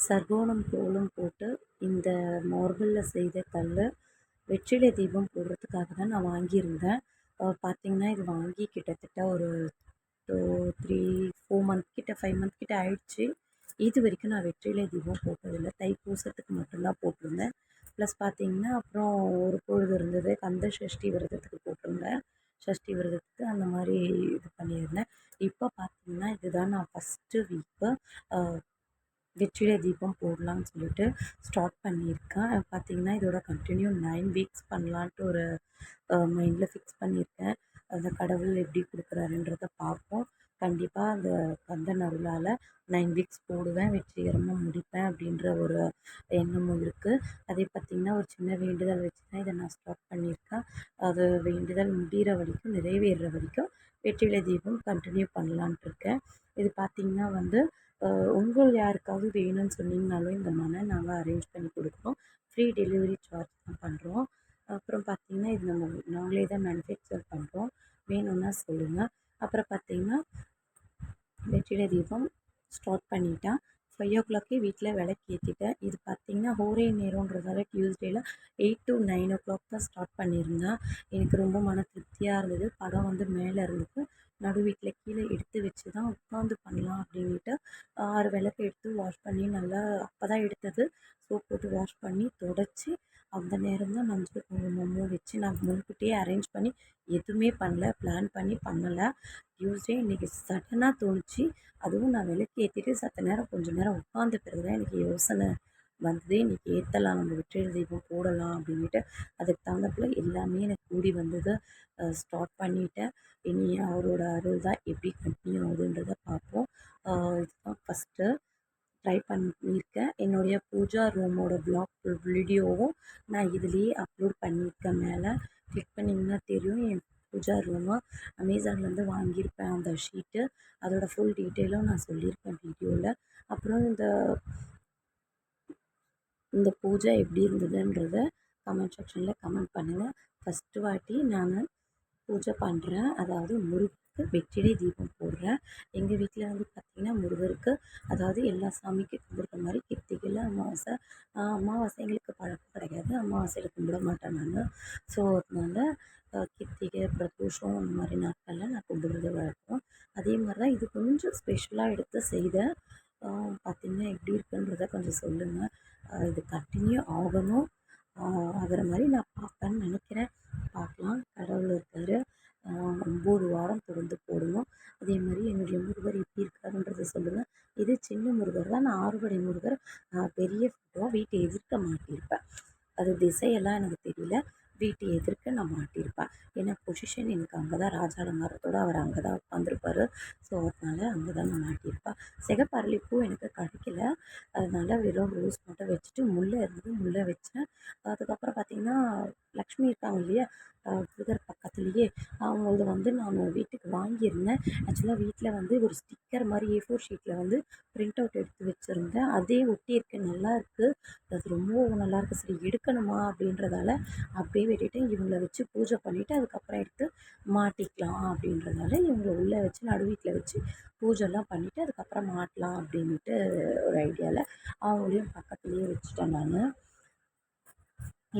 சர்வோணம் கோலம் போட்டு இந்த மார்பிளில் செய்த கல் வெற்றிலை தீபம் போடுறதுக்காக தான் நான் வாங்கியிருந்தேன். பார்த்தீங்கன்னா இது வாங்கி கிட்டத்தட்ட ஒரு டூ த்ரீ ஃபோர் மந்த் கிட்ட ஃபைவ் மந்த் கிட்ட ஆயிடுச்சு. இது வரைக்கும் நான் வெற்றிலை தீபம் போட்டதில்லை. தைப்பூசத்துக்கு மட்டும்தான் போட்டிருந்தேன். ப்ளஸ் பார்த்தீங்கன்னா அப்புறம் ஒரு பொழுது இருந்தது. கந்த சஷ்டி விரதத்துக்கு போட்டிருந்தேன். சஷ்டி விரதத்துக்கு அந்த மாதிரி இது பண்ணியிருந்தேன். இப்போ பார்த்தீங்கன்னா இதுதான் நான் ஃபஸ்ட்டு வீக்கு வெற்றிலை தீபம் போடலான்னு சொல்லிட்டு ஸ்டார்ட் பண்ணியிருக்கேன். பார்த்தீங்கன்னா இதோட கண்டினியூ நைன் வீக்ஸ் பண்ணலான்ட்டு ஒரு மைண்டில் ஃபிக்ஸ் பண்ணியிருக்கேன். அந்த கடவுள் எப்படி கொடுக்குறாருன்றத பார்ப்போம். கண்டிப்பாக அந்த கந்தன் அருளால் நைன் வீக்ஸ் போடுவேன் வெற்றிகரமாக முடிப்பேன் அப்படின்ற ஒரு எண்ணமும் இருக்குது அதே பார்த்திங்கன்னா ஒரு சின்ன வேண்டுதல் வச்சு தான் இதை நான் ஸ்டார்ட் பண்ணியிருக்கேன். அது வேண்டுதல் முடிகிற வரைக்கும் நிறைவேறுற வரைக்கும் வெற்றிலை தீபம் கண்டினியூ பண்ணலான்ட்டு இருக்கேன். இது பார்த்திங்கன்னா வந்து உங்கள் யாருக்காவது வேணும்னு சொன்னீங்கனாலும் இந்த மனை நாங்கள் அரேஞ்ச் பண்ணி கொடுக்குறோம். ஃப்ரீ டெலிவரி சார்ஜ் தான் பண்ணுறோம் அப்புறம் பார்த்திங்கன்னா இது நம்ம நாங்களே தான் மேனுஃபேக்சர் பண்ணுறோம் வேணும்னா சொல்லுங்கள் அப்புறம் பார்த்திங்கன்னா வெற்றிலை தீபம் ஸ்டார்ட் பண்ணிட்டேன். ஃபைவ் ஓ கிளாக்கே வீட்டில் விளக்கு ஏற்றிட்டேன் இது பார்த்திங்கன்னா ஹோரே நேரன்றதால டியூஸ்டேயில் eight to nine o'clock தான் ஸ்டார்ட் பண்ணியிருந்தேன். எனக்கு ரொம்ப மன திருப்தியாக இருந்தது. படம் வந்து மேலே இருந்தது நடு வீட்டில் கீழே எடுத்து வச்சு தான் உட்காந்து பண்ணலாம் அப்படின்ட்டு ஆறு விளக்கு எடுத்து வாஷ் பண்ணி நல்லா அப்போ தான் எடுத்தது. சோப் போட்டு வாஷ் பண்ணி தொடச்சி அந்த நேரம் தான் மஞ்சள் குங்குமமும் வச்சு நான் முன்கூட்டியே அரேஞ்ச் பண்ணி எதுவுமே பண்ணல பிளான் பண்ணி பண்ணலை. டியூஸ்டே இன்றைக்கி சடனாக தோணுச்சு. அதுவும் நான் விளக்கு ஏற்றிட்டு சத்த நேரம் கொஞ்சம் நேரம் உட்காந்த பிறகு தான் எனக்கு யோசனை. வந்தது இன்றைக்கி ஏற்றலாம் நம்ம வெற்றிலை தீபம் போடலாம் அப்படின்ட்டு அதுக்கு தகுந்தாப்புல எல்லாமே எனக்கு கூடி வந்தது ஸ்டார்ட் பண்ணிவிட்டேன் இனி அவரோட அருள் தான் எப்படி கண்டினியூ ஆகுதுன்றதை பார்ப்போம். இதுதான் ஃபஸ்ட்டு ட்ரை பண்ணியிருக்கேன். என்னுடைய பூஜா ரூமோட ப்ளாக் வீடியோவும் நான் இதுலேயே அப்லோட் பண்ணியிருக்கேன் மேலே. கிளிக் பண்ணிங்கன்னா தெரியும். என் பூஜா ரூமு அமேசான்லேருந்து வாங்கியிருப்பேன் அந்த ஷீட்டு அதோடய ஃபுல் டீட்டெயிலும் நான் சொல்லியிருப்பேன் வீடியோவில் அப்புறம் இந்த இந்த பூஜை எப்படி இருந்ததுன்றத கமெண்ட் செக்ஷனில் கமெண்ட் பண்ணுங்கள் ஃபஸ்ட்டு வாட்டி நான் பூஜை பண்ணுறேன் அதாவது முருகருக்கு வெற்றிலை தீபம் போடுறேன். எங்கள் வீட்டில் வந்து பார்த்திங்கன்னா முருகருக்கு அதாவது எல்லா சாமிக்கும் கும்பிட்ற மாதிரி கிருத்திகையில் அமாவாசை அமாவாசை எங்களுக்கு பழக்கம் கிடையாது. அமாவாசையில் கும்பிட மாட்டேன் நான். ஸோ அதனால் கிருத்திகை பிரதோஷம் அந்த மாதிரி நாட்களில் நான் கும்பிடுறது வழக்கம். அதே மாதிரி தான் இது கொஞ்சம் ஸ்பெஷலாக எடுத்து செய்தேன். பார்த்திங்கன்னா எப்படி இருக்குன்றத கொஞ்சம் சொல்லுங்கள் இது கண்டினியூ ஆகணும். ஆகிற மாதிரி நான் பார்ப்பேன்னு நினைக்கிறேன். பார்க்கலாம். கடவுள் இருக்கார். ஒம்பது வாரம் தொடர்ந்து போடணும். அதே மாதிரி என்னுடைய முருகர் எப்படி இருக்காருன்றதை சொல்லுங்கள் இது சின்ன முருகர் தான். நான் ஆறுபடை முருகர். பெரிய ஃபோட்டோவாக வீட்டை எதிர்க்க மாட்டியிருப்பேன். அது திசையெல்லாம் எனக்கு தெரியல. வீட்டு எதிர்க்க நான் மாட்டியிருப்பேன். ஏன்னா பொசிஷன் எனக்கு அங்கே தான் ராஜ அலங்காரத்தோடு அவர் அங்கே தான் உட்காந்துருப்பாரு ஸோ அதனால் அங்கே தான் நான் மாட்டியிருப்பேன். சிகப்பரளிப்பூ எனக்கு கிடைக்கல. அதனால வெறும் ரோஸ் மட்டும் வச்சுட்டு முல்லை இருந்தது. முல்லை வச்சேன் அதுக்கப்புறம் பார்த்திங்கன்னா லக்ஷ்மி இருக்காங்க இல்லையா முருகர் அவங்களது வந்து நான் வீட்டுக்கு வாங்கியிருந்தேன். ஆக்சுவலாக வீட்டில் வந்து ஒரு ஸ்டிக்கர் மாதிரி ஏ ஃபோர் ஷீட்டில் வந்து ப்ரிண்ட் அவுட் எடுத்து வச்சுருந்தேன். அதே ஒட்டியிருக்கு நல்லா இருக்குது அது ரொம்ப நல்லாயிருக்கு சரி எடுக்கணுமா அப்படின்றதால அப்படியே வெட்டிட்டு இவங்கள வச்சு பூஜை பண்ணிவிட்டு அதுக்கப்புறம் எடுத்து மாட்டிக்கலாம் அப்படின்றதால இவங்களை உள்ளே வச்சு நடு வீட்டில் வச்சு பூஜைலாம் பண்ணிவிட்டு அதுக்கப்புறம் மாட்டலாம் அப்படின்ட்டு ஒரு ஐடியாவில் அவங்களையும் பக்கத்துலேயே வச்சுட்டேன் நான்.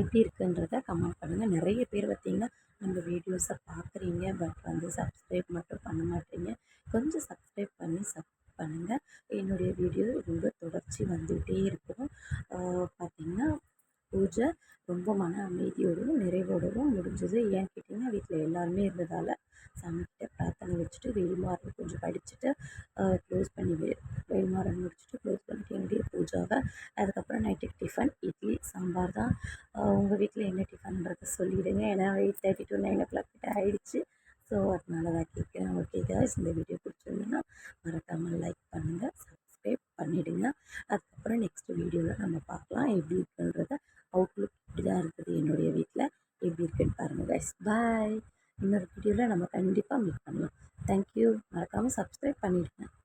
எப்படி இருக்குன்றத கமெண்ட் பண்ணுங்கள் நிறைய பேர் பார்த்திங்கன்னா நம்ம வீடியோஸை பார்க்குறீங்க பட் வந்து சப்ஸ்கிரைப் மட்டும் பண்ண மாட்டீங்க. கொஞ்சம் சப்ஸ்கிரைப் பண்ணி சப் பண்ணுங்கள் என்னுடைய வீடியோ ரொம்ப தொடர்ச்சி வந்துகிட்டே இருக்கும். பார்த்திங்கன்னா பூஜை ரொம்ப மன அமைதியோடவும் நிறைவோடவும் முடிஞ்சது. ஏன் கேட்டிங்கன்னா வீட்டில் எல்லாருமே இருந்ததால் சாமிக்கிட்ட பிரார்த்தனை வச்சுட்டு வெயில்மாறன் கொஞ்சம் படிச்சுட்டு க்ளோஸ் பண்ணி வெயில்மாறன் முடிச்சுட்டு க்ளோஸ் பண்ணிட்டு என்னுடைய பூஜாவை அதுக்கப்புறம் நைட்டுக்கு டிஃபன் இட்லி சாம்பார் தான். உங்கள் வீட்டில் என்ன டிஃபன்ன்றதை சொல்லிவிடுங்க ஏன்னா eight thirty to nine o'clock கிட்ட ஆகிடுச்சு ஸோ அதனால தான் கேட்குறேன் ஓகே காய்ஸ் இந்த வீடியோ பிடிச்சிருந்தீங்கன்னா மறக்காமல் லைக் பண்ணுங்கள் சப்ஸ்கிரைப் பண்ணிவிடுங்க அதுக்கப்புறம் நெக்ஸ்ட் வீடியோவில் நம்ம பார்க்கலாம். எப்படி இருக்குன்றத அவுட்லுக் இப்படி தான் இருக்குது என்னுடைய வீட்டில் எப்படி இருக்குன்னு பாருங்கள் கைஸ் பாய் இன்னொரு வீடியோவில் நம்ம கண்டிப்பாக மீட் பண்ணலாம். தேங்க்யூ மறக்காமல் சப்ஸ்கிரைப் பண்ணிவிடுங்க